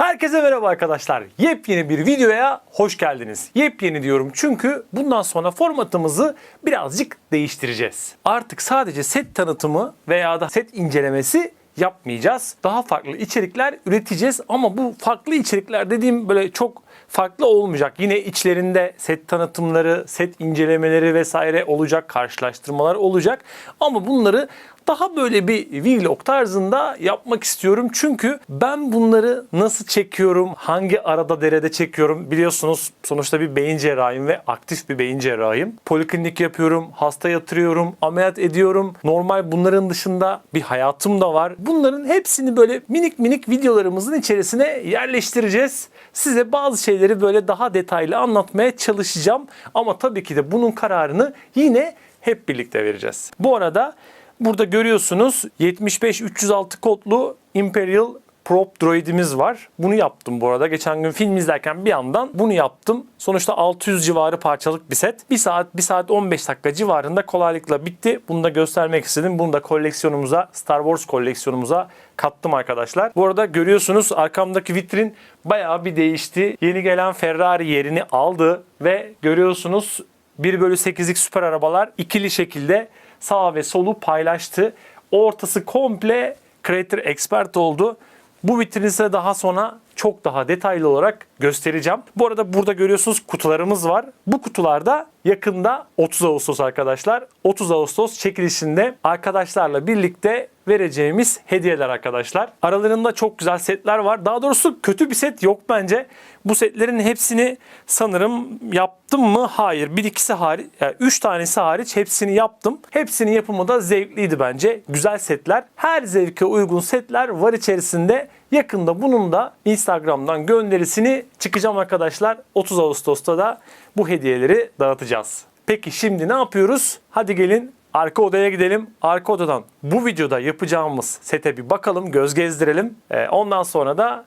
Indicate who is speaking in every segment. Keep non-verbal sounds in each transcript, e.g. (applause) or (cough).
Speaker 1: Herkese merhaba arkadaşlar. Yepyeni bir videoya hoş geldiniz. Yepyeni diyorum çünkü bundan sonra formatımızı birazcık değiştireceğiz. Artık sadece set tanıtımı veya da set incelemesi yapmayacağız. Daha farklı içerikler üreteceğiz ama bu farklı içerikler dediğim böyle çok farklı olmayacak. Yine içlerinde set tanıtımları, set incelemeleri vesaire olacak, karşılaştırmalar olacak. Ama bunları daha böyle bir vlog tarzında yapmak istiyorum. Çünkü ben bunları nasıl çekiyorum, hangi arada derede çekiyorum biliyorsunuz sonuçta bir beyin cerrahiyim ve aktif bir beyin cerrahiyim. Poliklinik yapıyorum, hasta yatırıyorum, ameliyat ediyorum. Normal bunların dışında bir hayatım da var. Bunların hepsini böyle minik minik videolarımızın içerisine yerleştireceğiz. Size bazı şeyleri böyle daha detaylı anlatmaya çalışacağım. Ama tabii ki de bunun kararını yine hep birlikte vereceğiz. Bu arada Burada görüyorsunuz 75-306 kodlu Imperial Prop droidimiz var. Bunu yaptım bu arada. Geçen gün film izlerken bir yandan bunu yaptım. Sonuçta 600 civarı parçalık bir set. 1 saat 1 saat 15 dakika civarında kolaylıkla bitti. Bunu da göstermek istedim. Bunu da koleksiyonumuza, Star Wars koleksiyonumuza kattım arkadaşlar. Bu arada görüyorsunuz arkamdaki vitrin bayağı bir değişti. Yeni gelen Ferrari yerini aldı ve görüyorsunuz 1 bölü 8'lik süper arabalar ikili şekilde sağ ve solu paylaştı. Ortası komple Creator Expert oldu. Bu vitrini size daha sonra çok daha detaylı olarak göstereceğim. Bu arada burada görüyorsunuz kutularımız var. Bu kutularda yakında 30 Ağustos arkadaşlar. 30 Ağustos çekilişinde arkadaşlarla birlikte vereceğimiz hediyeler arkadaşlar. Aralarında çok güzel setler var. Daha doğrusu kötü bir set yok bence. Bu setlerin hepsini sanırım yaptım mı? Hayır. Bir ikisi hariç, yani üç tanesi hariç hepsini yaptım. Hepsinin yapımı da zevkliydi bence. Güzel setler. Her zevke uygun setler var içerisinde. Yakında bunun da Instagram'dan gönderisini çıkacağım arkadaşlar. 30 Ağustos'ta da bu hediyeleri dağıtacağız. Peki şimdi ne yapıyoruz? Hadi gelin arka odaya gidelim. Arka odadan bu videoda yapacağımız sete bir bakalım, göz gezdirelim. Ee, ondan sonra da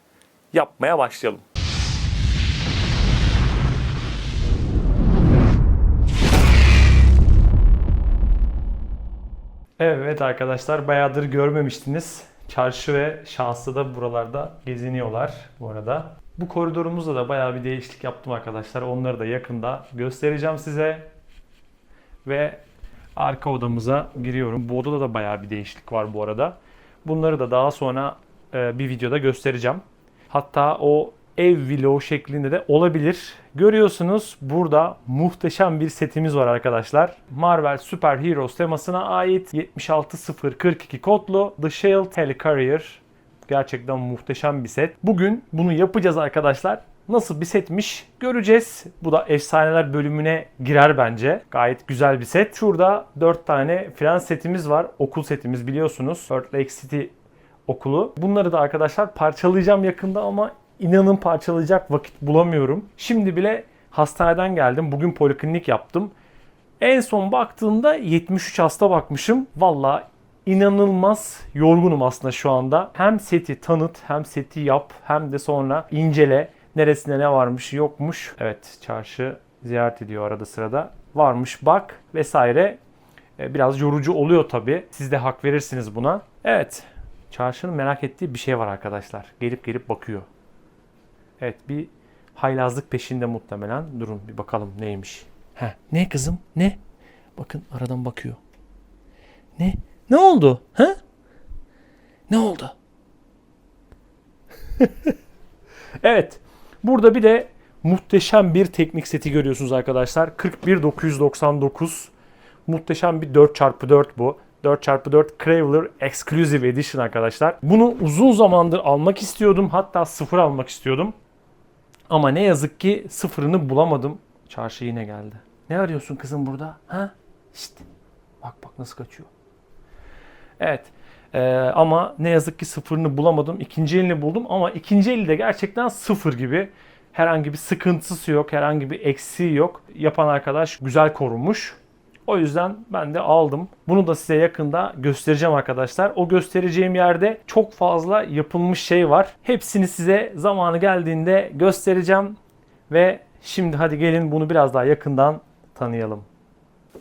Speaker 1: yapmaya başlayalım. Evet arkadaşlar bayağıdır görmemiştiniz. Çarşı ve şanslı da buralarda geziniyorlar bu arada. Bu koridorumuzda da bayağı bir değişiklik yaptım arkadaşlar. Onları da yakında göstereceğim size. Ve arka odamıza giriyorum. Bu odada da bayağı bir değişiklik var bu arada. Bunları da daha sonra e, bir videoda göstereceğim. Hatta o ev vlogu şeklinde de olabilir. Görüyorsunuz burada muhteşem bir setimiz var arkadaşlar. Marvel Super Heroes temasına ait 76042 kodlu The Shield Helicarrier. Gerçekten muhteşem bir set. Bugün bunu yapacağız arkadaşlar. Nasıl bir setmiş göreceğiz. Bu da efsaneler bölümüne girer bence. Gayet güzel bir set. Şurada 4 tane fren setimiz var. Okul setimiz biliyorsunuz. Earth Lake City okulu. Bunları da arkadaşlar parçalayacağım yakında ama inanın parçalayacak vakit bulamıyorum. Şimdi bile hastaneden geldim. Bugün poliklinik yaptım. En son baktığımda 73 hasta bakmışım. Valla inanılmaz yorgunum aslında şu anda. Hem seti tanıt, hem seti yap, hem de sonra incele. Neresinde ne varmış, yokmuş. Evet, çarşı ziyaret ediyor arada sırada. Varmış bak vesaire. E, Biraz yorucu oluyor tabii. Siz de hak verirsiniz buna. Evet, çarşının merak ettiği bir şey var arkadaşlar. Gelip gelip bakıyor. Evet bir haylazlık peşinde muhtemelen. Durun bir bakalım neymiş. Heh, ne kızım ne? Bakın aradan bakıyor. Ne? Ne oldu? Ha? Ne oldu? (laughs) evet. Burada bir de muhteşem bir teknik seti görüyorsunuz arkadaşlar. 41999 muhteşem bir 4x4 bu. 4x4 Craveler Exclusive Edition arkadaşlar. Bunu uzun zamandır almak istiyordum. Hatta sıfır almak istiyordum. Ama ne yazık ki sıfırını bulamadım. Çarşı yine geldi. Ne arıyorsun kızım burada? Ha? Şşt. Bak bak nasıl kaçıyor. Evet. Ee, ama ne yazık ki sıfırını bulamadım. İkinci elini buldum ama ikinci eli de gerçekten sıfır gibi. Herhangi bir sıkıntısı yok, herhangi bir eksiği yok. Yapan arkadaş güzel korunmuş. O yüzden ben de aldım. Bunu da size yakında göstereceğim arkadaşlar. O göstereceğim yerde çok fazla yapılmış şey var. Hepsini size zamanı geldiğinde göstereceğim. Ve şimdi hadi gelin bunu biraz daha yakından tanıyalım.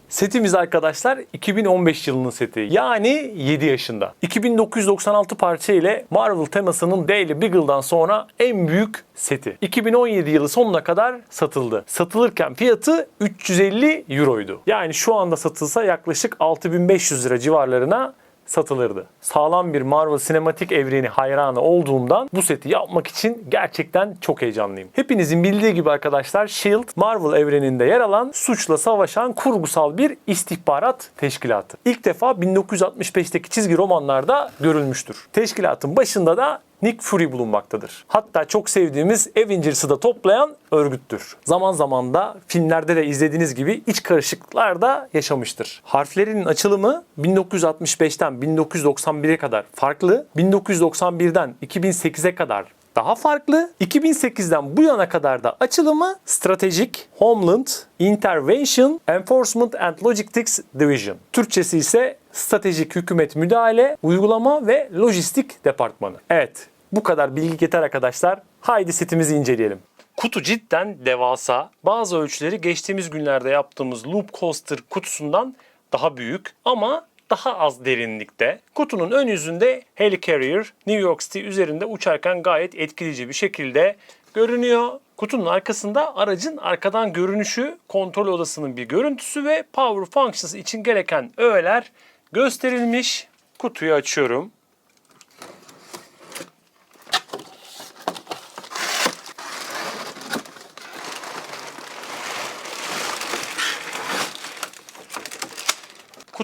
Speaker 1: Setimiz arkadaşlar 2015 yılının seti. Yani 7 yaşında. 2996 parça ile Marvel temasının Daily Beagle'dan sonra en büyük seti. 2017 yılı sonuna kadar satıldı. Satılırken fiyatı 350 euroydu. Yani şu anda satılsa yaklaşık 6500 lira civarlarına satılırdı. Sağlam bir Marvel sinematik evreni hayranı olduğumdan bu seti yapmak için gerçekten çok heyecanlıyım. Hepinizin bildiği gibi arkadaşlar SHIELD Marvel evreninde yer alan suçla savaşan kurgusal bir istihbarat teşkilatı. İlk defa 1965'teki çizgi romanlarda görülmüştür. Teşkilatın başında da Nick Fury bulunmaktadır. Hatta çok sevdiğimiz Avengers'ı da toplayan örgüttür. Zaman zaman da filmlerde de izlediğiniz gibi iç karışıklıklar da yaşamıştır. Harflerinin açılımı 1965'ten 1991'e kadar farklı, 1991'den 2008'e kadar daha farklı. 2008'den bu yana kadar da açılımı Strategic, Homeland, Intervention, Enforcement and Logistics Division. Türkçesi ise Stratejik Hükümet Müdahale, Uygulama ve Lojistik Departmanı. Evet, bu kadar bilgi yeter arkadaşlar. Haydi setimizi inceleyelim. Kutu cidden devasa. Bazı ölçüleri geçtiğimiz günlerde yaptığımız Loop Coaster kutusundan daha büyük ama daha az derinlikte. Kutunun ön yüzünde Helicarrier New York City üzerinde uçarken gayet etkileyici bir şekilde görünüyor. Kutunun arkasında aracın arkadan görünüşü, kontrol odasının bir görüntüsü ve Power Functions için gereken öğeler gösterilmiş. Kutuyu açıyorum.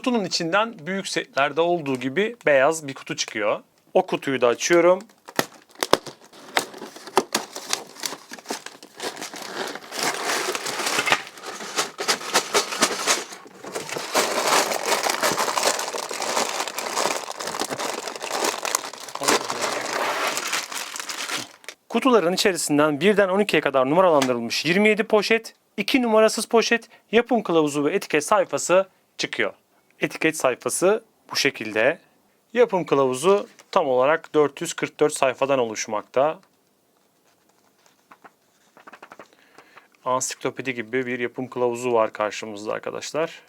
Speaker 1: Kutunun içinden büyük setlerde olduğu gibi beyaz bir kutu çıkıyor. O kutuyu da açıyorum. Kutuların içerisinden birden 12'ye kadar numaralandırılmış 27 poşet, 2 numarasız poşet, yapım kılavuzu ve etiket sayfası çıkıyor. Etiket sayfası bu şekilde. Yapım kılavuzu tam olarak 444 sayfadan oluşmakta. Ansiklopedi gibi bir yapım kılavuzu var karşımızda arkadaşlar.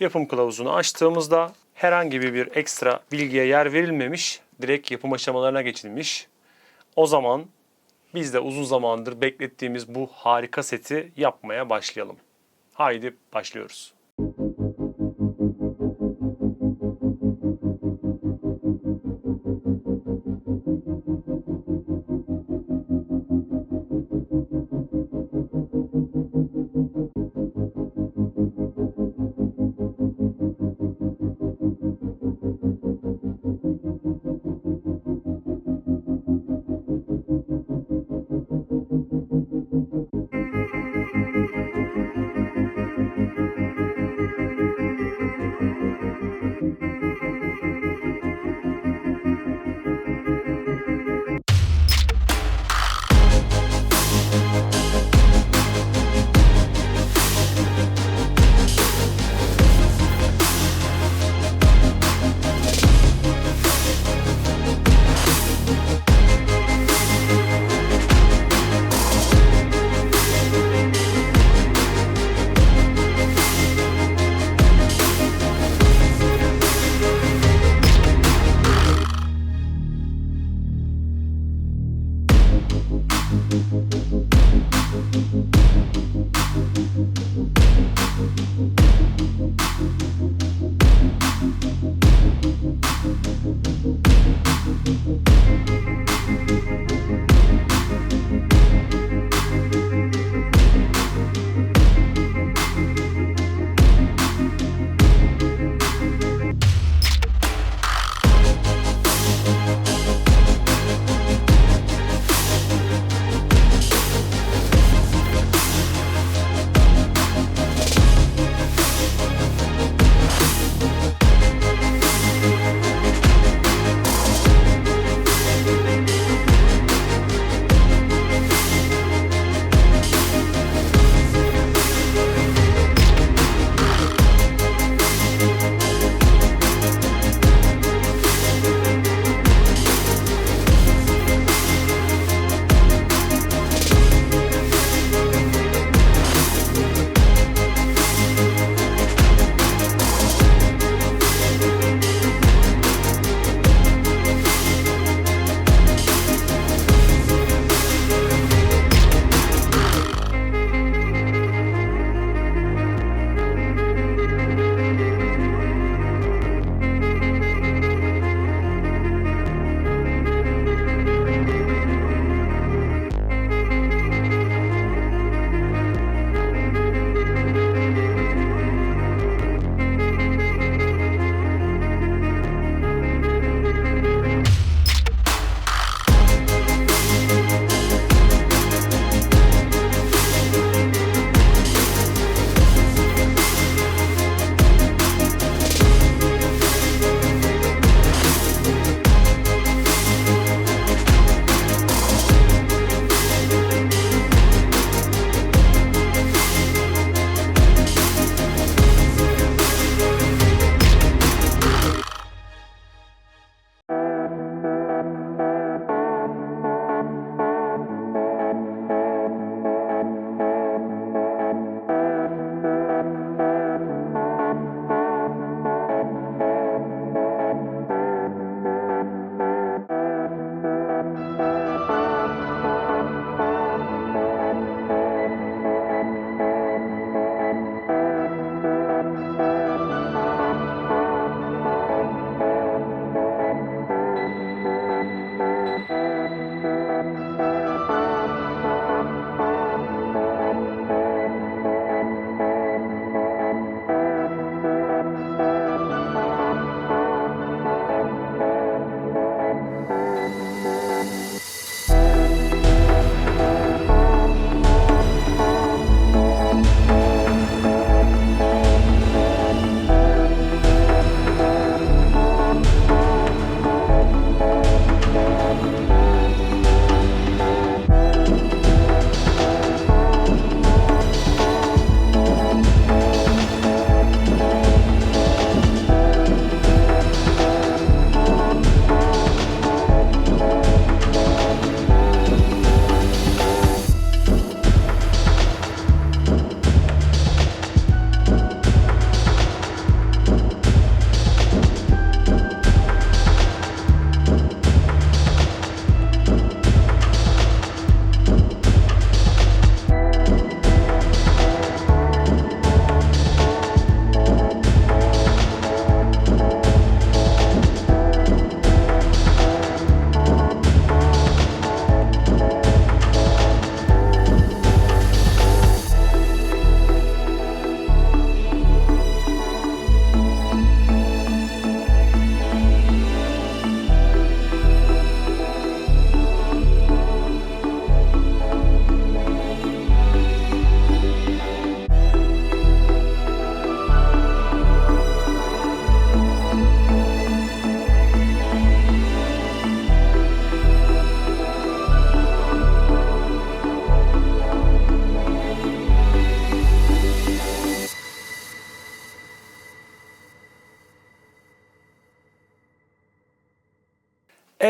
Speaker 1: Yapım kılavuzunu açtığımızda herhangi bir ekstra bilgiye yer verilmemiş, direkt yapım aşamalarına geçilmiş. O zaman biz de uzun zamandır beklettiğimiz bu harika seti yapmaya başlayalım. Haydi başlıyoruz.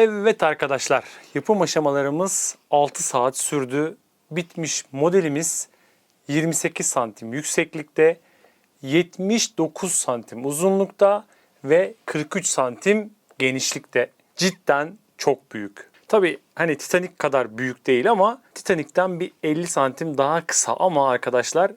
Speaker 1: Evet arkadaşlar, yapım aşamalarımız 6 saat sürdü. Bitmiş modelimiz 28 santim yükseklikte, 79 santim uzunlukta ve 43 santim genişlikte. Cidden çok büyük. Tabi hani Titanic kadar büyük değil ama Titanic'ten bir 50 santim daha kısa ama arkadaşlar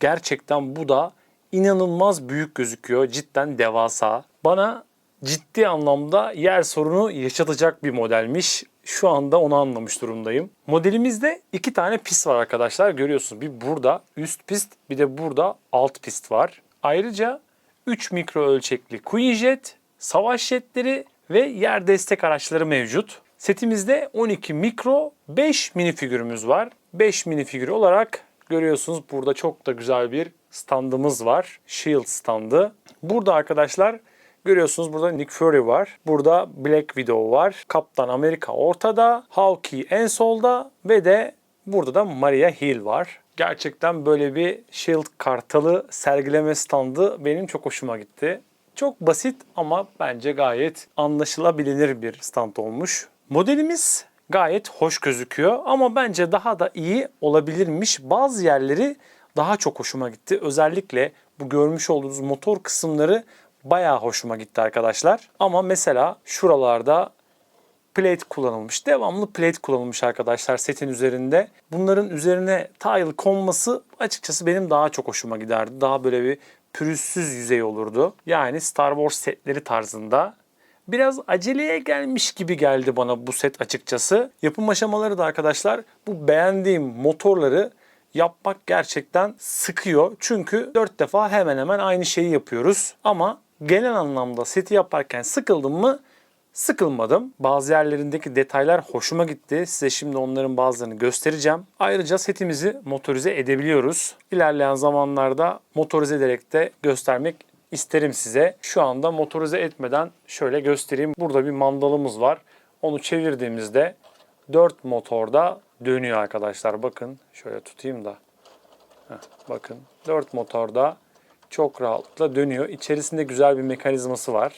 Speaker 1: gerçekten bu da inanılmaz büyük gözüküyor. Cidden devasa. Bana ciddi anlamda yer sorunu yaşatacak bir modelmiş. Şu anda onu anlamış durumdayım. Modelimizde iki tane pist var arkadaşlar. Görüyorsunuz bir burada üst pist bir de burada alt pist var. Ayrıca 3 mikro ölçekli Queen Jet, savaş jetleri ve yer destek araçları mevcut. Setimizde 12 mikro 5 minifigürümüz var. 5 minifigür olarak görüyorsunuz burada çok da güzel bir standımız var. Shield standı. Burada arkadaşlar Görüyorsunuz burada Nick Fury var. Burada Black Widow var. Kaptan Amerika ortada. Hawkeye en solda ve de burada da Maria Hill var. Gerçekten böyle bir Shield kartalı sergileme standı benim çok hoşuma gitti. Çok basit ama bence gayet anlaşılabilir bir stand olmuş. Modelimiz gayet hoş gözüküyor ama bence daha da iyi olabilirmiş. Bazı yerleri daha çok hoşuma gitti. Özellikle bu görmüş olduğunuz motor kısımları bayağı hoşuma gitti arkadaşlar. Ama mesela şuralarda plate kullanılmış. Devamlı plate kullanılmış arkadaşlar setin üzerinde. Bunların üzerine tile konması açıkçası benim daha çok hoşuma giderdi. Daha böyle bir pürüzsüz yüzey olurdu. Yani Star Wars setleri tarzında. Biraz aceleye gelmiş gibi geldi bana bu set açıkçası. Yapım aşamaları da arkadaşlar bu beğendiğim motorları yapmak gerçekten sıkıyor. Çünkü 4 defa hemen hemen aynı şeyi yapıyoruz. Ama genel anlamda seti yaparken sıkıldım mı? Sıkılmadım. Bazı yerlerindeki detaylar hoşuma gitti. Size şimdi onların bazılarını göstereceğim. Ayrıca setimizi motorize edebiliyoruz. İlerleyen zamanlarda motorize ederek de göstermek isterim size. Şu anda motorize etmeden şöyle göstereyim. Burada bir mandalımız var. Onu çevirdiğimizde 4 motorda dönüyor arkadaşlar. Bakın şöyle tutayım da. Heh, bakın 4 motorda çok rahatlıkla dönüyor. İçerisinde güzel bir mekanizması var.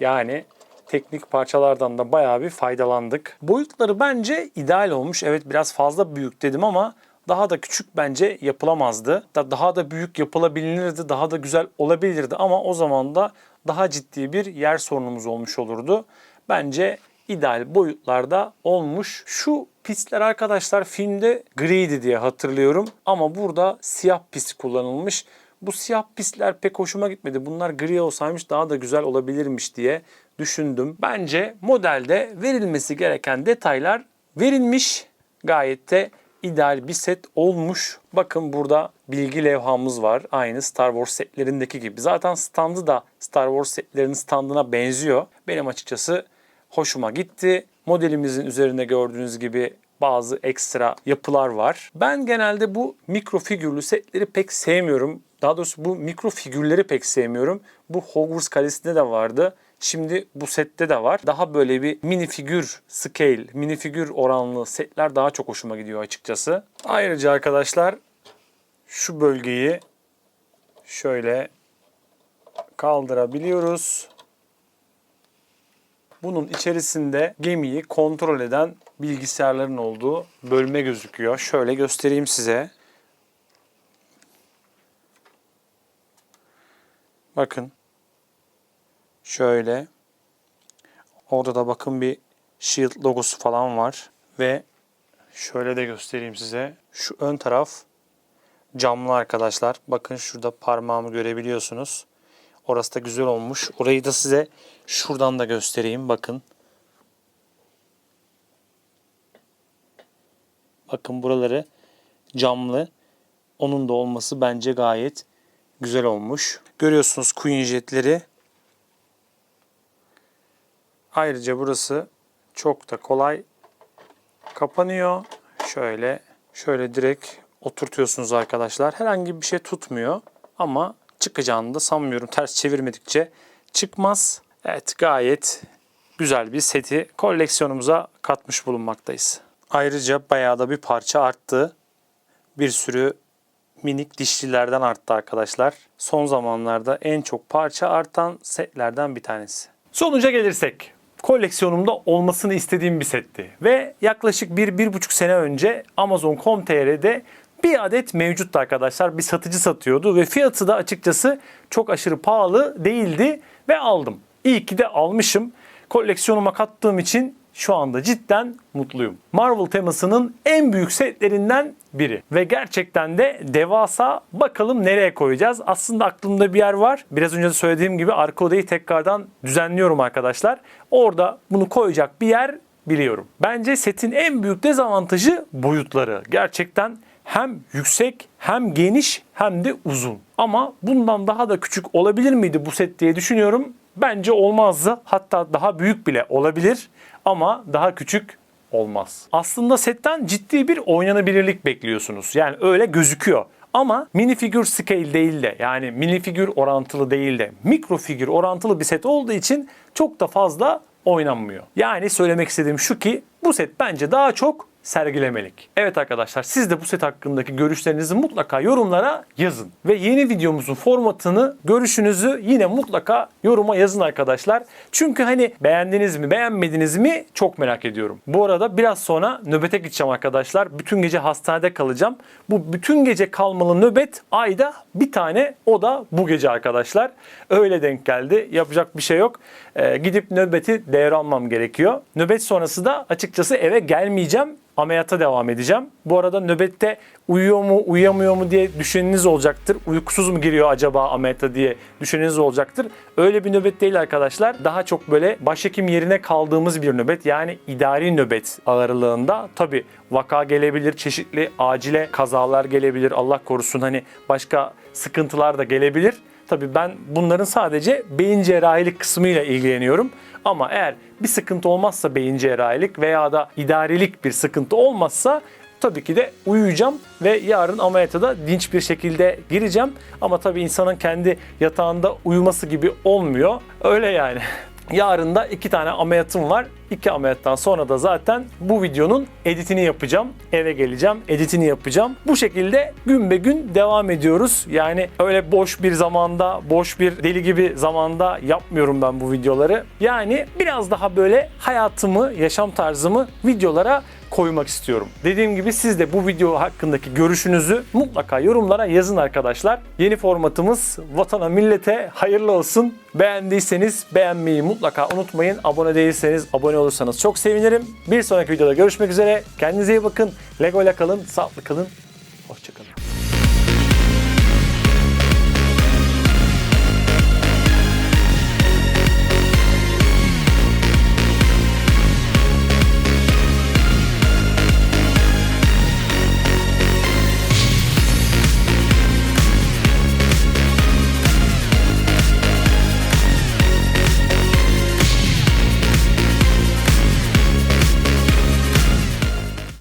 Speaker 1: Yani teknik parçalardan da bayağı bir faydalandık. Boyutları bence ideal olmuş. Evet biraz fazla büyük dedim ama daha da küçük bence yapılamazdı. Da daha da büyük yapılabilirdi, daha da güzel olabilirdi ama o zaman da daha ciddi bir yer sorunumuz olmuş olurdu. Bence ideal boyutlarda olmuş. Şu pistler arkadaşlar filmde griydi diye hatırlıyorum ama burada siyah pist kullanılmış. Bu siyah pistler pek hoşuma gitmedi. Bunlar gri olsaymış daha da güzel olabilirmiş diye düşündüm. Bence modelde verilmesi gereken detaylar verilmiş. Gayet de ideal bir set olmuş. Bakın burada bilgi levhamız var. Aynı Star Wars setlerindeki gibi. Zaten standı da Star Wars setlerinin standına benziyor. Benim açıkçası hoşuma gitti. Modelimizin üzerinde gördüğünüz gibi bazı ekstra yapılar var. Ben genelde bu mikro figürlü setleri pek sevmiyorum. Daha doğrusu bu mikro figürleri pek sevmiyorum. Bu Hogwarts Kalesi'nde de vardı. Şimdi bu sette de var. Daha böyle bir mini figür scale, mini figür oranlı setler daha çok hoşuma gidiyor açıkçası. Ayrıca arkadaşlar şu bölgeyi şöyle kaldırabiliyoruz. Bunun içerisinde gemiyi kontrol eden bilgisayarların olduğu bölme gözüküyor. Şöyle göstereyim size. Bakın. Şöyle. Orada da bakın bir Shield logosu falan var. Ve şöyle de göstereyim size. Şu ön taraf camlı arkadaşlar. Bakın şurada parmağımı görebiliyorsunuz. Orası da güzel olmuş. Orayı da size şuradan da göstereyim. Bakın. Bakın buraları camlı. Onun da olması bence gayet güzel olmuş. Görüyorsunuz Queen jetleri. Ayrıca burası çok da kolay kapanıyor. Şöyle şöyle direkt oturtuyorsunuz arkadaşlar. Herhangi bir şey tutmuyor ama çıkacağını da sanmıyorum. Ters çevirmedikçe çıkmaz. Evet gayet güzel bir seti koleksiyonumuza katmış bulunmaktayız. Ayrıca bayağı da bir parça arttı. Bir sürü minik dişlilerden arttı arkadaşlar. Son zamanlarda en çok parça artan setlerden bir tanesi. Sonuca gelirsek. koleksiyonumda olmasını istediğim bir setti. Ve yaklaşık bir, bir buçuk sene önce Amazon.com.tr'de bir adet mevcuttu arkadaşlar. Bir satıcı satıyordu ve fiyatı da açıkçası çok aşırı pahalı değildi ve aldım. İyi ki de almışım. Koleksiyonuma kattığım için şu anda cidden mutluyum. Marvel temasının en büyük setlerinden biri. Ve gerçekten de devasa bakalım nereye koyacağız. Aslında aklımda bir yer var. Biraz önce de söylediğim gibi arka odayı tekrardan düzenliyorum arkadaşlar. Orada bunu koyacak bir yer biliyorum. Bence setin en büyük dezavantajı boyutları. Gerçekten hem yüksek hem geniş hem de uzun. Ama bundan daha da küçük olabilir miydi bu set diye düşünüyorum. Bence olmazdı. Hatta daha büyük bile olabilir ama daha küçük olmaz. Aslında setten ciddi bir oynanabilirlik bekliyorsunuz. Yani öyle gözüküyor. Ama minifigür scale değil de yani minifigür orantılı değil de mikro figür orantılı bir set olduğu için çok da fazla oynanmıyor. Yani söylemek istediğim şu ki bu set bence daha çok sergilemelik. Evet arkadaşlar siz de bu set hakkındaki görüşlerinizi mutlaka yorumlara yazın. Ve yeni videomuzun formatını, görüşünüzü yine mutlaka yoruma yazın arkadaşlar. Çünkü hani beğendiniz mi, beğenmediniz mi çok merak ediyorum. Bu arada biraz sonra nöbete gideceğim arkadaşlar. Bütün gece hastanede kalacağım. Bu bütün gece kalmalı nöbet ayda bir tane o da bu gece arkadaşlar. Öyle denk geldi. Yapacak bir şey yok. Ee, gidip nöbeti devralmam gerekiyor. Nöbet sonrası da açıkçası eve gelmeyeceğim ameliyata devam edeceğim. Bu arada nöbette uyuyor mu, uyuyamıyor mu diye düşüneniz olacaktır. Uykusuz mu giriyor acaba ameliyata diye düşüneniz olacaktır. Öyle bir nöbet değil arkadaşlar. Daha çok böyle başhekim yerine kaldığımız bir nöbet. Yani idari nöbet ağırlığında. Tabi vaka gelebilir, çeşitli acile kazalar gelebilir. Allah korusun hani başka sıkıntılar da gelebilir. Tabii ben bunların sadece beyin cerrahilik kısmıyla ilgileniyorum. Ama eğer bir sıkıntı olmazsa beyin cerrahilik veya da idarilik bir sıkıntı olmazsa tabii ki de uyuyacağım ve yarın ameliyata da dinç bir şekilde gireceğim. Ama tabii insanın kendi yatağında uyuması gibi olmuyor. Öyle yani. (laughs) Yarın da iki tane ameliyatım var. İki ameliyattan sonra da zaten bu videonun editini yapacağım. Eve geleceğim, editini yapacağım. Bu şekilde gün be gün devam ediyoruz. Yani öyle boş bir zamanda, boş bir deli gibi zamanda yapmıyorum ben bu videoları. Yani biraz daha böyle hayatımı, yaşam tarzımı videolara koymak istiyorum. Dediğim gibi siz de bu video hakkındaki görüşünüzü mutlaka yorumlara yazın arkadaşlar. Yeni formatımız vatana millete hayırlı olsun. Beğendiyseniz beğenmeyi mutlaka unutmayın. Abone değilseniz abone olursanız çok sevinirim. Bir sonraki videoda görüşmek üzere. Kendinize iyi bakın. Lego ile kalın, sağlıklı kalın. Hoşçakalın.